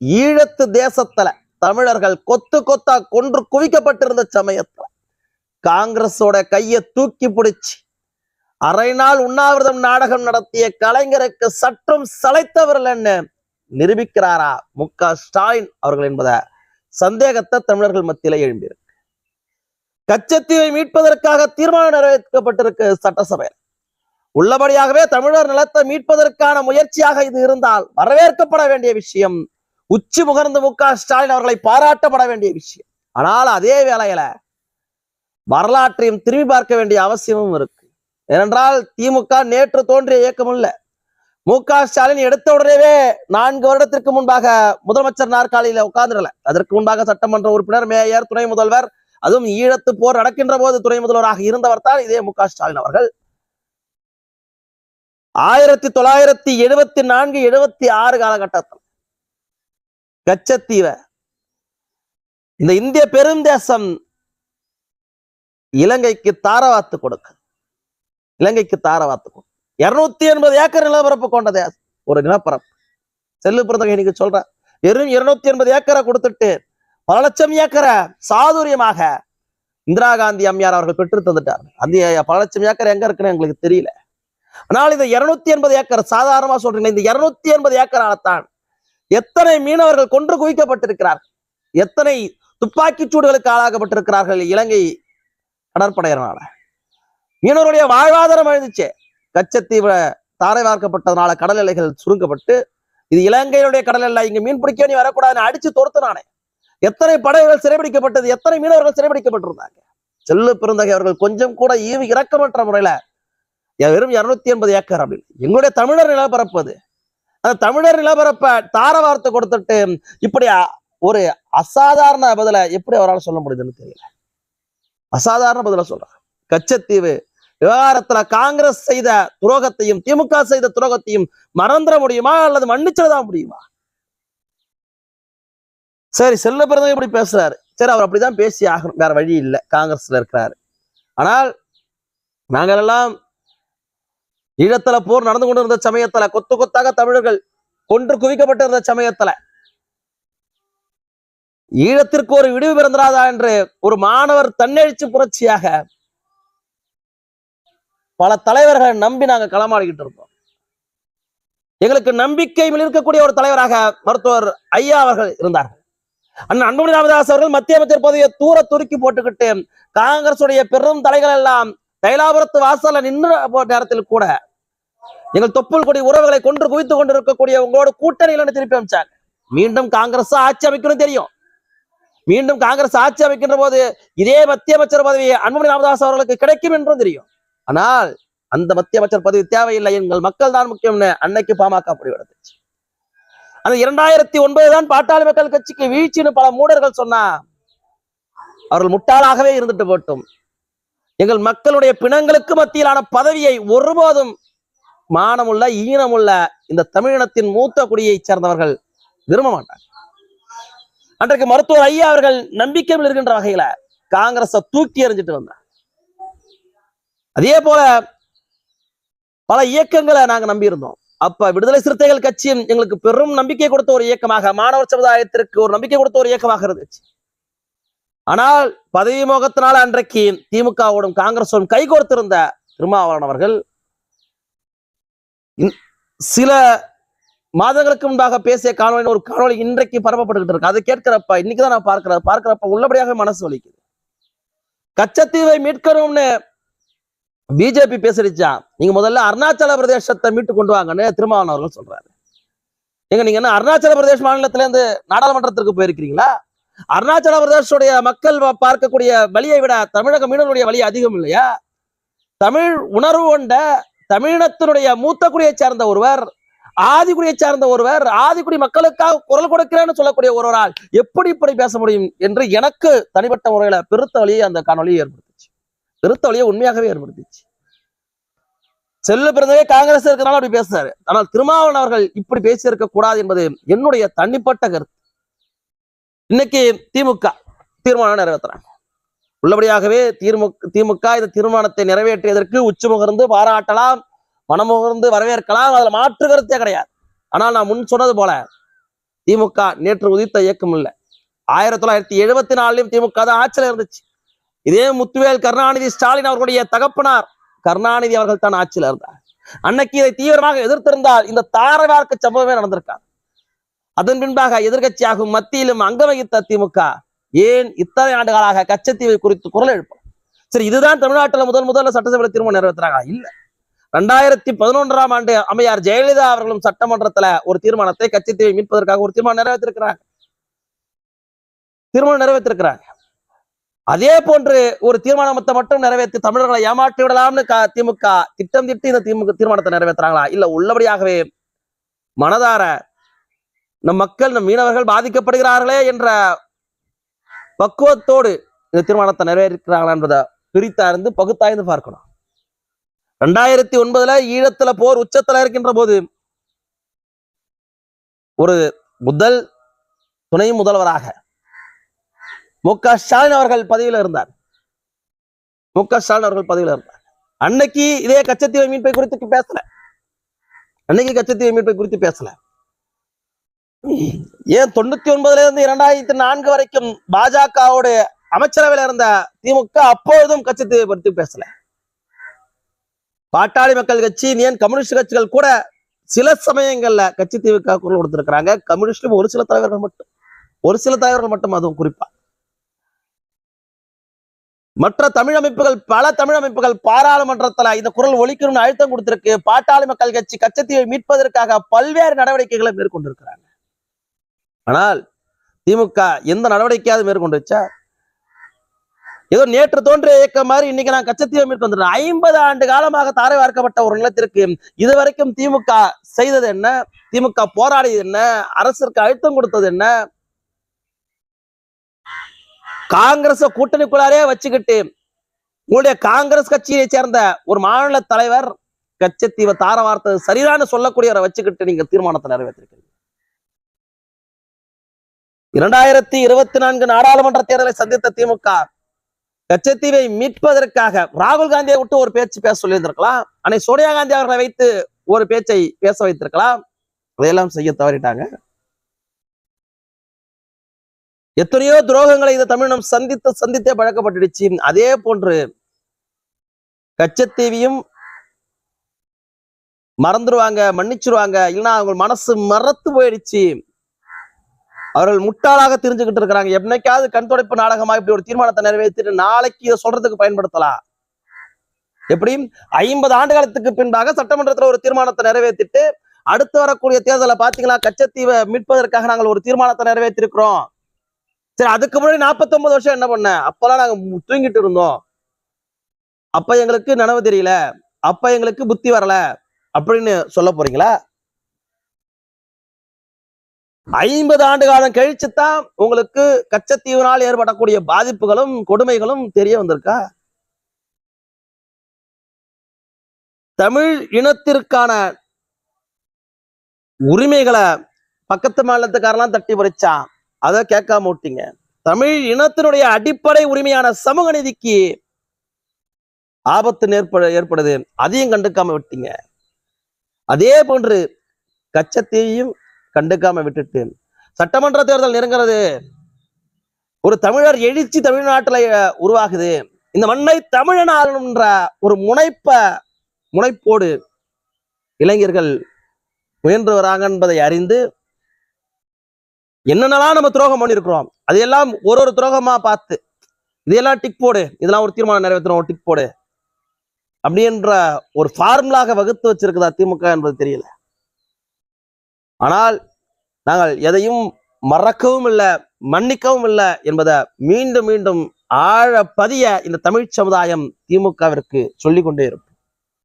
ஈழத்து தேசத்துல தமிழர்கள் கொத்து கொத்தா கொன்று குவிக்கப்பட்டிருந்த சமயத்துல காங்கிரஸோட கையை தூக்கி பிடிச்சு அரை நாள் உண்ணாவிரதம் நாடகம் நடத்திய கலைஞருக்கு சற்றும் சளைத்தவர்கள் என்ன நிரூபிக்கிறாரா மு க ஸ்டாலின் அவர்கள் என்பத சந்தேகத்தை தமிழர்கள் மத்தியில எழும்பியிருக்கு. கச்சத்தீவை மீட்பதற்காக தீர்மானம் நிறைவேற்றப்பட்டிருக்கு சட்டசபையில் உள்ளபடியாகவே தமிழர் நிலத்தை மீட்பதற்கான முயற்சியாக இது இருந்தால் வரவேற்கப்பட வேண்டிய விஷயம் உச்சி முகர்ந்து மு க ஸ்டாலின் அவர்களை பாராட்டப்பட வேண்டிய விஷயம். ஆனால் அதே வேளையில வரலாற்றையும் திரும்பி பார்க்க வேண்டிய அவசியமும் இருக்கு. ஏனென்றால் திமுக நேற்று தோன்றிய இயக்கம் இல்ல. மு க ஸ்டாலின் எடுத்த உடனேவே நான்கு வருடத்திற்கு முன்பாக முதலமைச்சர் நாற்காலியில உட்கார்ந்துடல. அதற்கு முன்பாக சட்டமன்ற உறுப்பினர் மேயர் துணை முதல்வர் அதுவும் ஈழத்து போர் நடக்கின்ற போது துணை முதல்வராக இருந்தவர் தான் இதே மு க ஸ்டாலின் அவர்கள். ஆயிரத்தி தொள்ளாயிரத்தி எழுபத்தி நான்கு எழுபத்தி ஆறு காலகட்டத்தில் கச்சத்தீவை. இந்த இந்திய பெருந்தேசம் இலங்கைக்கு தாரவாத்து கொடுக்கு. இலங்கைக்கு தாரவாத்து கொடுக்கு இருநூத்தி எண்பது ஏக்கர் நிலப்பரப்பு கொண்ட தேசம். ஒரு நிலப்பரப்பு. செல்லு பிறந்தவங்க இன்னைக்கு சொல்ற. வெறும் இருநூத்தி எண்பது ஏக்கரை கொடுத்துட்டு பல லட்சம் ஏக்கரை சாதுரியமாக இந்திரா காந்தி அம்மையார் அவர்கள் பெற்று தந்துட்டார் அந்த பல லட்சம் ஏக்கர் எங்க இருக்குன்னு எங்களுக்கு தெரியல. ஆனால் இந்த இருநூத்தி எண்பது ஏக்கர் சாதாரணமா சொல்றீங்க இந்த இருநூத்தி எண்பது ஏக்கரால்தான் எத்தனை மீனவர்கள் கொன்று குவிக்கப்பட்டிருக்கிறார்? எத்தனை துப்பாக்கிச் சூடுகளுக்கு ஆளாக்கப்பட்டிருக்கிறார்கள் இலங்கை கடற்படையினரால? மீனவருடைய வாழ்வாதாரம் அழிந்துச்சு கச்சத்தீவு தாரை வார்க்கப்பட்டதுனால கடல் எல்லைகள் சுருங்கப்பட்டு இது இலங்கையுடைய கடல் எல்லை இங்க மீன் பிடிக்க நீ வரக்கூடாதுன்னு அடிச்சு தொடுத்துனானே எத்தனை படகுகள் சிறைபிடிக்கப்பட்டது எத்தனை மீனவர்கள் சிறைபிடிக்கப்பட்டிருந்தாங்க? செல்லு பிறந்தகை அவர்கள் கொஞ்சம் கூட ஈவு இறக்கமற்ற முறையில வெறும் இருநூத்தி எண்பது ஏக்கர் அப்படின்னு. எங்களுடைய தமிழர் நிலப்பரப்பு அது. தமிழர் நிலப்பரப்ப தார வார்த்தை கொடுத்துட்டு இப்படி ஒரு அசாதாரண பதில எப்படி அவரால் சொல்ல முடியுதுன்னு தெரியல. அசாதாரண பதில சொல்றார். கச்சத்தீவு விவகாரத்துல காங்கிரஸ் செய்த துரோகத்தையும் திமுக செய்த துரோகத்தையும் மறந்துட முடியுமா? அல்லது மன்னிச்சிடதான் முடியுமா? சரி செல்ல பிறந்தவங்க இப்படி பேசுறாரு. சரி அவர் அப்படிதான் பேசி ஆகணும். வேற வழி இல்லை. காங்கிரஸ்ல இருக்கிறாரு. ஆனால் நாங்கள் எல்லாம் ஈழத்துல போர் நடந்து கொண்டிருந்த சமயத்துல கொத்து கொத்தாக தமிழர்கள் கொன்று குவிக்கப்பட்டிருந்த சமயத்துல. ஈழத்திற்கு ஒரு விடிவு பிறந்தராதா என்று ஒரு மாணவர் தன்னெழுச்சி புரட்சியாக பல தலைவர்களை நம்பி நாங்க களமாடிக்கிட்டு இருக்கோம் எங்களுக்கு நம்பிக்கை இருக்கக்கூடிய ஒரு தலைவராக மருத்துவர் ஐயா அவர்கள் இருந்தார்கள் அண்ணன் அன்புமணி ராமதாஸ் அவர்கள் மத்திய அமைச்சர் பதவியை தூர துருக்கி போட்டுக்கிட்டு காங்கிரசுடைய பெரும் தலைகள் எல்லாம் தைலாபுரத்து வாசல்ல நின்று போட்ட நேரத்தில் கூட எங்கள் தொப்புள் கொடி உறவுகளை கொன்று குவித்து கொண்டிருக்கக்கூடிய உங்களோட கூட்டணியில் திருப்பி அமைச்சாங்க. மீண்டும் காங்கிரஸ் ஆட்சி அமைக்கணும் தெரியும். மீண்டும் காங்கிரஸ் ஆட்சி அமைக்கின்ற போது இதே மத்திய அமைச்சர் பதவி அன்புமணி ராமதாஸ் அவர்களுக்கு கிடைக்கும் என்றும் தெரியும். ஆனால் அந்த மத்திய அமைச்சர் பதவி தேவையில்லை எங்கள் மக்கள் தான் முக்கியம்னு அன்னைக்கு பாமக முடிவெடுத்துச்சு அந்த இரண்டாயிரத்தி ஒன்பது தான் பாட்டாளி மக்கள் கட்சிக்கு வீழ்ச்சின்னு பல மூடர்கள் சொன்னா அவர்கள் முட்டாளாகவே இருந்துட்டு போட்டும். எங்கள் மக்களுடைய பிணங்களுக்கு மத்தியிலான பதவியை ஒருபோதும் மானமுள்ள ஈனமுள்ள இந்த தமிழினத்தின் மூத்த குடியைச் சேர்ந்தவர்கள் விரும்ப மாட்டாங்க. அன்றைக்கு மருத்துவர் ஐயா அவர்கள் நம்பிக்கையில் இருக்கின்ற வகையில காங்கிரஸை தூக்கி எறிஞ்சிட்டு வந்தார். அதே போல பல இயக்கங்களை நாங்க நம்பியிருந்தோம். அப்ப விடுதலை சிறுத்தைகள் கட்சியும் எங்களுக்கு பெரும் நம்பிக்கை கொடுத்த ஒரு இயக்கமாக மாணவர் சமுதாயத்திற்கு ஒரு நம்பிக்கை கொடுத்த ஒரு இயக்கமாக இருந்துச்சு. ஆனால் பதவி மோகத்தினால் அன்றைக்கு திமுகவோடும் காங்கிரஸோடும் கைகோர்த்திருந்த திருமாவளவன் அவர்கள் சில மாதங்களுக்கு முன்பாக பேசிய காணொலி ஒரு காணொலி இன்றைக்கு பரப்பப்பட்டுக்கிட்டு இருக்கு. அதை கேட்கிறப்ப இன்னைக்கு தான் நான் பார்க்கிறேன். பார்க்கிறப்ப உள்ளபடியாக மனசு வலிக்குது. கச்சத்தீவை மீட்கணும்னு பிஜேபி பேசிடுச்சா நீங்க முதல்ல அருணாச்சல பிரதேசத்தை மீட்டு கொண்டு வாங்கன்னு திருமாவளவன் அவர்கள் சொல்றாரு. எங்க நீங்க என்ன அருணாச்சல பிரதேஷ் மாநிலத்திலேருந்து நாடாளுமன்றத்திற்கு போயிருக்கிறீங்களா? அருணாச்சல பிரதேசோடைய மக்கள் பார்க்கக்கூடிய வழியை விட தமிழக மீனவருடைய வழி அதிகம் இல்லையா? தமிழ் உணர்வு கொண்ட தமிழினத்தினுடைய மூத்த குடியை சார்ந்த ஒருவர் ஆதிக்குடியை சார்ந்த ஒருவர் ஆதிக்குடி மக்களுக்காக குரல் கொடுக்கிறேன்னு சொல்லக்கூடிய ஒருவரால் எப்படி இப்படி பேச முடியும் என்று எனக்கு தனிப்பட்ட முறையில பெருத்த வழியை அந்த காணொலியை ஏற்படுத்திச்சு. பெருத்த வழியை உண்மையாகவே ஏற்படுத்திச்சு. செல்ல பிறந்தவே காங்கிரஸ் இருக்கிறனால அப்படி பேசுறாரு. ஆனால் திருமாவளவன் அவர்கள் இப்படி பேசியிருக்க கூடாது என்பது என்னுடைய தனிப்பட்ட கருத்து. இன்னைக்கு திமுக தீர்மானம் நிறைவேற்றுறாங்க. உள்ளபடியாகவே திமுக திமுக இந்த தீர்மானத்தை நிறைவேற்றியதற்கு உச்சி முகர்ந்து பாராட்டலாம் மனமுகர்ந்து வரவேற்கலாம். அதுல மாற்று கருத்தே கிடையாது. ஆனால் நான் முன் சொன்னது போல திமுக நேற்று உதித்த இயக்கம் இல்ல. ஆயிரத்தி தொள்ளாயிரத்தி எழுபத்தி நாலுலயும் திமுக தான் ஆட்சியில இருந்துச்சு. இதே முத்துவேல் கருணாநிதி ஸ்டாலின் அவர்களுடைய தகப்பனார் கருணாநிதி அவர்கள் தான் ஆட்சியில இருந்தார். அன்னைக்கு இதை தீவிரமாக எதிர்த்திருந்தால் இந்த தாரவார்க்க சம்பவமே நடந்திருக்காங்க அதன் பின்பாக எதிர்க்கட்சியாகும் மத்தியிலும் அங்க வகித்த திமுக ஏன் இத்தனை ஆண்டுகளாக கச்சத்தீவை குறித்து குரல் எழுப்பும் சரி இதுதான் தமிழ்நாட்டுல முதல் முதல்ல சட்டசபை திரும்ப நிறைவேற்றுறாங்க இல்ல. ரெண்டாயிரத்தி பதினொன்றாம் ஆண்டு அம்மையார் ஜெயலலிதா அவர்களும் சட்டமன்றத்துல ஒரு தீர்மானத்தை கச்சத்தீவை மீட்பதற்காக ஒரு தீர்மானம் நிறைவேற்றிருக்கிறாங்க. தீர்மானம் நிறைவேற்றிருக்கிறாங்க. அதே போன்று ஒரு தீர்மானத்தை மட்டும் நிறைவேற்றி தமிழர்களை ஏமாற்றி விடலாம்னு க- திமுக திட்டம் திட்டு இந்த திமுக தீர்மானத்தை நிறைவேற்றுறாங்களா? இல்ல உள்ளபடியாகவே மனதார நம் மக்கள் நம் மீனவர்கள் பாதிக்கப்படுகிறார்களே என்ற பக்குவத்தோடு இந்த தீர்மானத்தை நிறைவேற்றிருக்கிறாங்களா என்பதை பிரித்தார்ந்து பகுத்தாய்ந்து பார்க்கணும். ரெண்டாயிரத்தி ஒன்பதுல ஈழத்துல போர் உச்சத்துல இருக்கின்ற போது ஒரு முதல் துணை முதல்வராக மு க ஸ்டாலின் அவர்கள் பதவியில இருந்தார். மு க ஸ்டாலின் அவர்கள் பதவியில இருந்தார். அன்னைக்கு இதே கச்சத்தீவை மீட்பை குறித்து பேசல. அன்னைக்கு கச்சத்தீவை மீட்பை குறித்து பேசல. ஏன் தொண்ணூத்தி ஒன்பதுல இருந்து இரண்டாயிரத்தி நான்கு வரைக்கும் பாஜகவோட அமைச்சரவையில இருந்த திமுக அப்பொழுதும் கட்சி பற்றி பேசல. பாட்டாளி மக்கள் கட்சி ஏன் கம்யூனிஸ்ட் கட்சிகள் கூட சில சமயங்கள்ல கட்சி திமுக குரல் கொடுத்திருக்கிறாங்க. கம்யூனிஸ்டும் ஒரு சில தலைவர்கள் மட்டும். ஒரு சில தலைவர்கள் மட்டும் அதுவும் குறிப்பா. மற்ற தமிழ் அமைப்புகள் பல தமிழ் அமைப்புகள் பாராளுமன்றத்துல இந்த குரல் ஒழிக்கணும்னு அழுத்தம் கொடுத்திருக்கு. பாட்டாளி மக்கள் கட்சி கச்சத்தீவை மீட்பதற்காக பல்வேறு நடவடிக்கைகளை மேற்கொண்டிருக்கிறாங்க. ஆனால் திமுக எந்த நடவடிக்கையாவது மேற்கொண்டுச்சா ஏதோ நேற்று தோன்றிய இயக்கம் மாதிரி இன்னைக்கு நான் கச்சத்தீவை வந்துடுறேன் ஐம்பது ஆண்டு காலமாக தாரை வார்க்கப்பட்ட ஒரு நிலத்திற்கு இதுவரைக்கும் திமுக செய்தது என்ன? திமுக போராடியது என்ன? அரசிற்கு அழுத்தம் கொடுத்தது என்ன? காங்கிரஸ் கூட்டணிக்குள்ளாரே வச்சுக்கிட்டு உங்களுடைய காங்கிரஸ் கட்சியை சேர்ந்த ஒரு மாநில தலைவர் கச்சத்தீவை தார வார்த்தது சரிதான்னு சொல்லக்கூடியவரை வச்சுக்கிட்டு நீங்க தீர்மானத்தை நிறைவேற்றிருக்கீங்க. இரண்டாயிரத்தி இருபத்தி நான்கு நாடாளுமன்ற தேர்தலை சந்தித்த திமுக கச்சத்தீவை மீட்பதற்காக ராகுல் காந்தியை விட்டு ஒரு பேச்சு பேச சொல்லியிருந்திருக்கலாம். அன்னை சோனியா காந்தி அவர்களை வைத்து ஒரு பேச்சை பேச வைத்திருக்கலாம். அதையெல்லாம் செய்ய தவறிட்டாங்க. எத்தனையோ துரோகங்களை இந்த தமிழினம் சந்தித்து சந்தித்தே பழக்கப்பட்டுடுச்சு. அதே போன்று கச்சத்தீவியும் மறந்துடுவாங்க மன்னிச்சிருவாங்க. இல்லைன்னா அவங்க மனசு மறத்து போயிடுச்சு. அவர்கள் முட்டாளாக தெரிஞ்சுக்கிட்டு இருக்கிறாங்க. என்னைக்காவது கண் துடைப்பு நாடகமா இப்படி ஒரு தீர்மானத்தை நிறைவேற்றிட்டு நாளைக்கு இதை சொல்றதுக்கு பயன்படுத்தலாம். எப்படி? ஐம்பது ஆண்டு காலத்துக்கு பின்பாக சட்டமன்றத்துல ஒரு தீர்மானத்தை நிறைவேற்றிட்டு அடுத்து வரக்கூடிய தேர்தலை பாத்தீங்களா கச்சத்தீவை மீட்பதற்காக நாங்கள் ஒரு தீர்மானத்தை நிறைவேற்றிருக்கிறோம். சரி அதுக்கு முன்னாடி 49 வருஷம் என்ன பண்ண? அப்பெல்லாம் நாங்க தூங்கிட்டு இருந்தோம். அப்ப எங்களுக்கு நனவு தெரியல. அப்ப எங்களுக்கு புத்தி வரல. அப்படின்னு சொல்ல போறீங்களா? ஐம்பது ஆண்டு காலம் கழிச்சுத்தான் உங்களுக்கு கச்சத்தீவினால் ஏற்படக்கூடிய பாதிப்புகளும் கொடுமைகளும் தெரிய வந்திருக்கா? தமிழ் இனத்திற்கான உரிமைகளை பக்கத்து மாநிலத்துக்காரெல்லாம் தட்டி பறிச்சான் அதை கேட்காம விட்டீங்க. தமிழ் இனத்தினுடைய அடிப்படை உரிமையான சமூக நீதிக்கு ஆபத்து ஏற்பட ஏற்படுது. அதையும் கண்டுக்காம விட்டீங்க. அதே போன்று கச்சத்தீவையும் கண்டுக்காம விட்டுட்டு சட்டமன்ற தேர்தல் நெருங்கிறது ஒரு தமிழர் எழுச்சி தமிழ்நாட்டுல உருவாகுது. இந்த மண்ணை தமிழன் ஆகணும்ன்ற ஒரு முனைப்ப முனைப்போடு இளைஞர்கள் முயன்று வராங்க என்பதை அறிந்து என்னென்னலாம் நம்ம துரோகம் பண்ணியிருக்கிறோம் அதையெல்லாம் ஒரு ஒரு துரோகமா பார்த்து இதையெல்லாம் டிக் போடு இதெல்லாம் ஒரு தீர்மானம் நிறைவேற்றணும் ஒரு டிக் போடு. அப்படின்ற ஒரு ஃபார்முலாக வகுத்து வச்சிருக்குதா திமுக என்பது தெரியல. ஆனால் நாங்கள் எதையும் மறக்கவும் இல்லை மன்னிக்கவும் இல்லை என்பதை மீண்டும் மீண்டும் ஆழ பதிய இந்த தமிழ் சமுதாயம் திமுகவிற்கு சொல்லிக் கொண்டே இருக்கும்